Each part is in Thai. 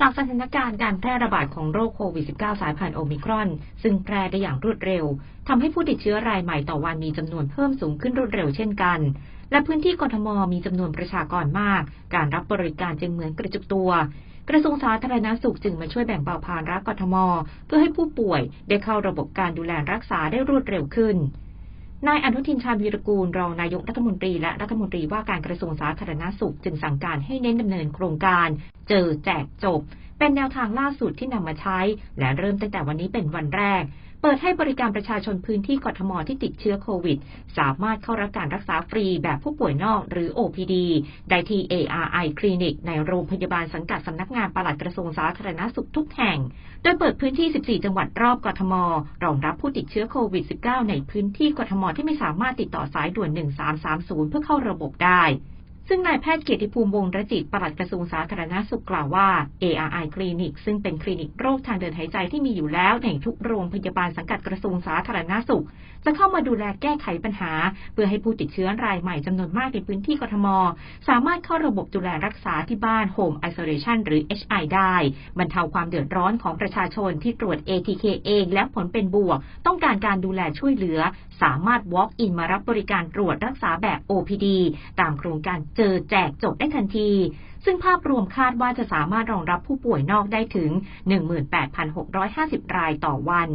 จากสถานการณ์การแพร่ระบาดของโรคโควิด -19 สายพันธุ์โอมิครอน ซึ่งแพร่ได้อย่างรวดเร็วทำให้ผู้ติดเชื้อรายใหม่ต่อวันมีจำนวนเพิ่มสูงขึ้นรวดเร็วเช่นกัน และพื้นที่กทมมีจำนวนประชากรมาก การรับบริการจึงเหมือนกระจุกตัว กระทรวงสาธารณาสุขจึงมาช่วยแบ่งเบาภาระกทม เพื่อให้ผู้ป่วยได้เข้าระบบการดูแลรักษาได้รวดเร็วขึ้น นายอนุทินชาญวีรกูลรองนายกรัฐมนตรีและรัฐมนตรีว่าการกระทรวงสาธารณาสุข จึงสั่งการให้เน้นดำเนินโครงการ เจอแจกจบ เป็นแนวทางล่าสุดที่นำมาใช้ และเริ่มตั้งแต่วันนี้เป็นวันแรก เปิดให้บริการประชาชนพื้นที่กทมที่ติดเชื้อโควิด สามารถเข้ารับการรักษาฟรีแบบผู้ป่วยนอกหรือ OPD ได้ที่ ARI คลินิกในโรงพยาบาลสังกัดสำนักงานปลัดกระทรวงสาธารณสุขทุกแห่ง โดยเปิดพื้นที่ 14 จังหวัดรอบกทม รองรับผู้ติดเชื้อโควิด -19 ในพื้นที่กทมที่ไม่สามารถติดต่อสายด่วน 1330 เพื่อเข้าระบบได้ ซึ่งนายแพทย์เกียรติภูมิวงศรจิตปลัดกระทรวงสาธารณาสุขกล่าวว่า ARI คลินิกซึ่งเป็นคลินิกโรคทางเดินหายใจที่มีอยู่แล้วในทุกโรงพยาบาลสังกัดกระทรวงสาธารณาสุข จะเข้ามาดูแลแก้ไขปัญหา เพื่อให้ผู้ติดเชื้อรายใหม่จำนวนมากในพื้นที่กทม สามารถเข้าระบบดูแลรักษาที่บ้าน Home Isolation หรือ HI ได้บรรเทาความเดือดร้อนของประชาชนที่ตรวจ ATK เองและผลเป็นบวก ต้องการการดูแลช่วยเหลือ สามารถ walk in มารับบริการตรวจรักษาแบบ OPD ตามโครงการเจอแจกจบได้ทันที ซึ่งภาพรวมคาดว่าจะสามารถรองรับผู้ป่วยนอกได้ถึง 18,650 รายต่อวัน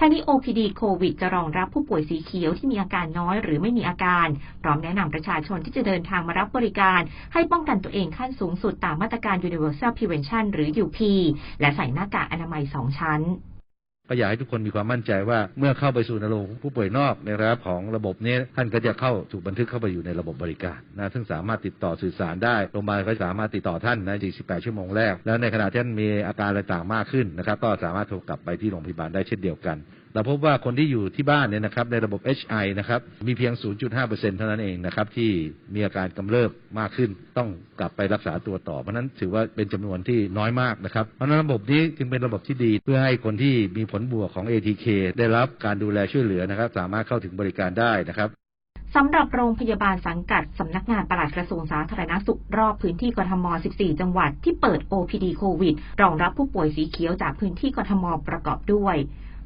ทั้งนี้ OPD โควิดจะรองรับผู้ป่วยสีเขียวที่มีอาการน้อยหรือไม่มีอาการ พร้อมแนะนำประชาชนที่จะเดินทางมารับบริการ ให้ป้องกันตัวเองขั้นสูงสุดตามมาตรการ Universal Prevention หรือ UP และใส่หน้ากากอนามัย 2 ชั้น ก็อยากให้ทุกคนมีความมั่นใจว่าเมื่อเข้าไปสู่ในระบบผู้ป่วยนอกในระดับของระบบนี้ท่านก็จะเข้าถูกบันทึกเข้าไปอยู่ในระบบบริการนะซึ่งสามารถติดต่อสื่อสารได้โรงพยาบาลก็สามารถติดต่อท่านใน 48 ชั่วโมงแรก แล้วในขณะที่ท่านมีอาการอะไรต่างมากขึ้นนะครับก็สามารถโทรกลับไปที่โรงพยาบาลได้เช่นเดียวกัน เราพบว่าคนที่อยู่ที่บ้านเนี่ยนะครับในระบบ HI นะครับมีเพียง 0.5%เท่านั้นเองนะครับที่มีอาการกำเริบมากขึ้น ต้องกลับไปรักษาตัวต่อ เพราะนั้นถือว่าเป็นจำนวนที่น้อยมากนะครับ เพราะนั้นระบบนี้จึงเป็นระบบที่ดี เพื่อให้คนที่มีผลบวกของ ATK ได้รับการดูแลช่วยเหลือนะครับ สามารถเข้าถึงบริการได้นะครับสำหรับโรงพยาบาลสังกัด สำนักงานปลัดกระทรวงสาธารณสุข รอบพื้นที่กทม 14 จังหวัดที่เปิด OPD โควิด รองรับผู้ป่วยสีเขียวจากพื้นที่กทมประกอบด้วย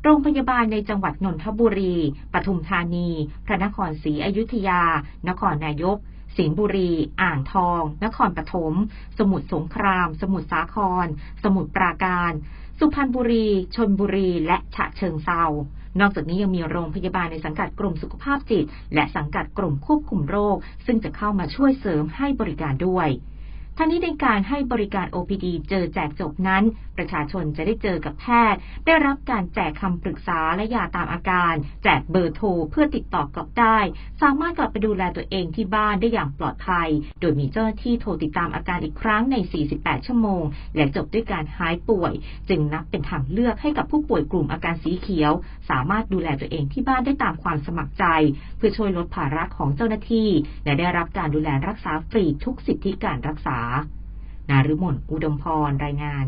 โรงพยาบาลในจังหวัดนนทบุรี ปทุมธานี พระนครศรีอยุธยา นครนายก สิงห์บุรี อ่างทอง นครปฐม สมุทรสงคราม สมุทรสาคร สมุทรปราการ สุพรรณบุรี ชนบุรี และฉะเชิงเซานอกจากนี้ยังมีโรงพยาบาลในสังกัดกรมสุขภาพจิต และสังกัดกรมควบคุมโรค ซึ่งจะเข้ามาช่วยเสริมให้บริการด้วย ทั้งนี้ในการให้บริการ OPD เจอแจกจบนั้น ประชาชนจะได้เจอกับแพทย์ ได้รับการแจกคำปรึกษาและยาตามอาการ แจกเบอร์โทรเพื่อติดต่อกลับได้ สามารถกลับไปดูแลตัวเองที่บ้านได้อย่างปลอดภัย โดยมีเจ้าหน้าที่โทรติดตามอาการอีกครั้งใน 48 ชั่วโมง และจบด้วยการหายป่วย จึงนับเป็นทางเลือกให้กับผู้ป่วยกลุ่มอาการสีเขียว สามารถดูแลตัวเองที่บ้านได้ตามความสมัครใจ เพื่อช่วยลดภาระของเจ้าหน้าที่ และได้รับการดูแลรักษาฟรีทุกสิทธิการรักษานารุมนอุดมพรรายงาน